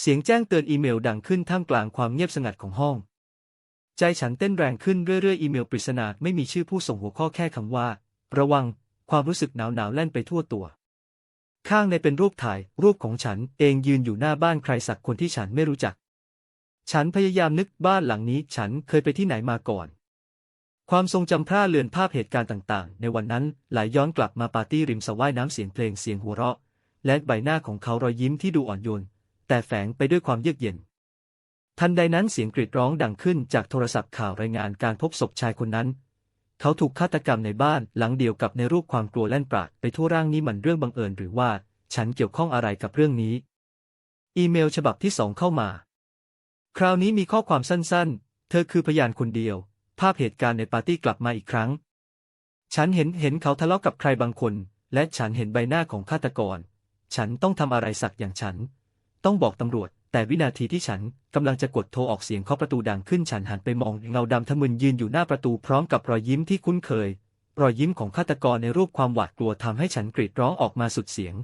เสียงแจ้งเตือนอีเมลดังขึ้นท่ามกลางความเงียบสงัดของห้อง ใจฉันเต้นแรงขึ้นเรื่อยๆ อีเมลปริศนาไม่มีชื่อผู้ส่งหัวข้อแค่คำว่า ระวัง ความรู้สึกหนาวๆแล่นไปทั่วตัว ข้างในเป็นรูปถ่าย รูปของฉันเองยืนอยู่หน้าบ้านใครสักคนที่ฉันไม่รู้จัก ฉันพยายามนึกบ้านหลังนี้ฉันเคยไปที่ไหนมาก่อน ความทรงจำพร่าเลือนภาพเหตุการณ์ต่างๆ ในวันนั้นไหลย้อนกลับมาปาร์ตี้ริมสระว่ายน้ำเสียงเพลงเสียงหัวเราะ และใบหน้าของเขารอยยิ้มที่ดูอ่อนโยน แต่แฝงไปด้วยความเยือกเย็น ทันใดนั้นเสียงกรีดร้องดังขึ้นจากโทรศัพท์ข่าวรายงานการพบศพชายคนนั้น เขาถูกฆาตกรรมในบ้านหลังเดียวกับในรูปความกลัวแล่นปราดไปทั่วร่างนี้มันเรื่องบังเอิญหรือว่าฉันเกี่ยวข้องอะไรกับเรื่องนี้ อีเมลฉบับที่สองเข้ามา คราวนี้มีข้อความสั้นๆ เธอคือพยานคนเดียว ภาพเหตุการณ์ในปาร์ตี้กลับมาอีกครั้ง ฉันเห็นเห็นเขาทะเลาะกับใครบางคน และฉันเห็นใบหน้าของฆาตกร ฉันต้องทำอะไรสักอย่างฉัน ต้องบอกตำรวจ แต่วินาทีที่ฉันกำลังจะกดโทรออกเสียงเคาะประตูดังขึ้นฉันหันไปมองเงาดำทะมึนยืนอยู่หน้าประตูพร้อมกับรอยยิ้มที่คุ้นเคย รอยยิ้มของฆาตกรในรูปความหวาดกลัวทำให้ฉันกรีดร้องออกมาสุดเสียง